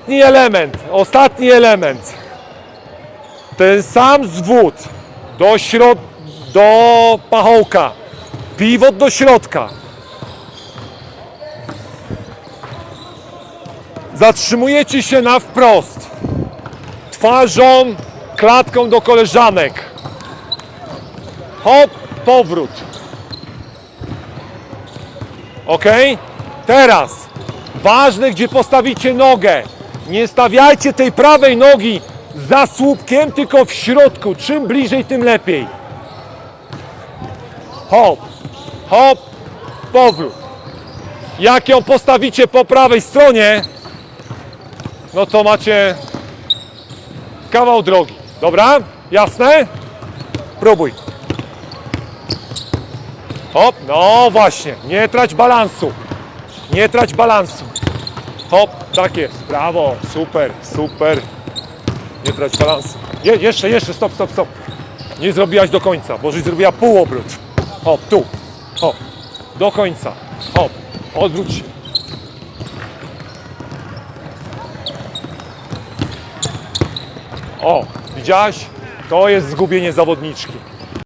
Ostatni element, ostatni element. Ten sam zwód do środ... do pachołka. Pivot do środka. Zatrzymujecie się na wprost. Twarzą, klatką do koleżanek. Hop, powrót. Ok? Teraz ważne, gdzie postawicie nogę. Nie stawiajcie tej prawej nogi za słupkiem, tylko w środku. Czym bliżej, tym lepiej. Hop, hop, powrót. Jak ją postawicie po prawej stronie, no to macie kawał drogi. Dobra? Jasne? Próbuj. Hop, no właśnie, nie trać balansu. Nie trać balansu. Hop, tak jest, brawo, super, super. Nie trać balansu. Je, jeszcze, jeszcze, stop, stop, stop. Nie zrobiłaś do końca, bo żeś zrobiła półobrót. Hop, tu, hop, do końca, hop, odwróć się. O, widziałaś? To jest zgubienie zawodniczki.